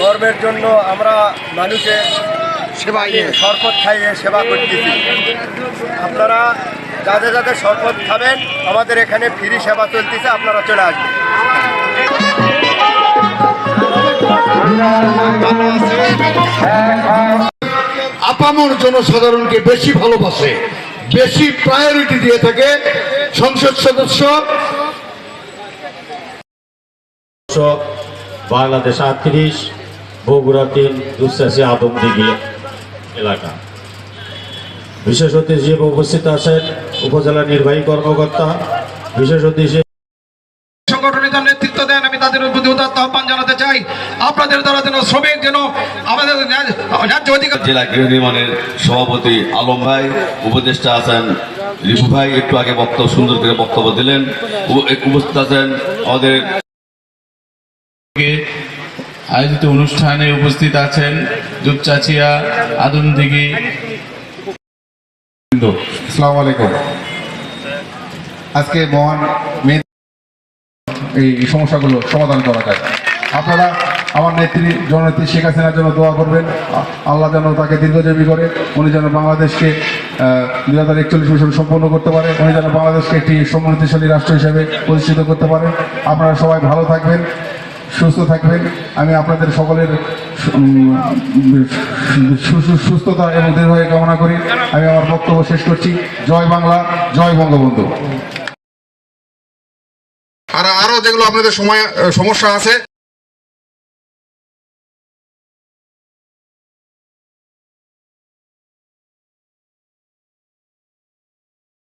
গর্বের জন্য আমরা মানুষের সেবা শরবত খাইয়ে সেবা করতেছি। আপনারা যাদের যাদের শরবত খাবেন আমাদের এখানে ফ্রি সেবা চলতেছে আপনারা চলে আসবেন। আপামর জনসাধারণকে বেশি ভালোবাসে, বেশি প্রায়োরিটি দিয়ে থাকে সংসদ সদস্য। বাংলাদেশ আটত্রিশ, বগুড়া তিন দুশ্বাসী আদমদিঘি এলাকা। বিশেষ অতিথি উপস্থিত আছেন উপজেলা নির্বাহী কর্মকর্তা, বিশেষ অতিথি হিসেবে সংগঠনের নেতৃত্ব দেন আমি তাদের প্রতি উদাত্ত আহ্বান জানাতে চাই। আপনাদের দ্বারা যেন শ্রমিক যেন আমাদের ন্যায্য অধিকার জেলা গৃহ নির্মাণের সভাপতি আলম ভাই উপদেষ্টা আছেন রিপু ভাই একটু আগে বক্তব্য সুন্দর করে বক্তব্য দিলেন। উপস্থিত আছেন আমাদের আয়োজিত অনুষ্ঠানে উপস্থিত আছেন দুপচাচিয়া আদমদিঘি আসসালামু আলাইকুম। আজকে মহান এই সমস্যাগুলো সমাধান করা যায়। আপনারা আমার নেত্রী, জননেত্রী শেখ হাসিনার জন্য দোয়া করবেন। আল্লাহ যেন তাকে দীর্ঘজীবী করে, উনি যেন বাংলাদেশকে দুই হাজার একচল্লিশ মিশন সম্পন্ন করতে পারে, উনি যেন বাংলাদেশকে একটি সমৃদ্ধিশালী রাষ্ট্র হিসেবে প্রতিষ্ঠিত করতে পারে। আপনারা সবাই ভালো থাকবেন, সুস্থ থাকবেন। আমি আপনাদের সকলের সুস্থতা এবং দীর্ঘায়ু কামনা করি। আমি আমার বক্তব্য শেষ করছি। জয় বাংলা, জয় বঙ্গবন্ধু। আর যেগুলো আপনাদের সময় সমস্যা আছে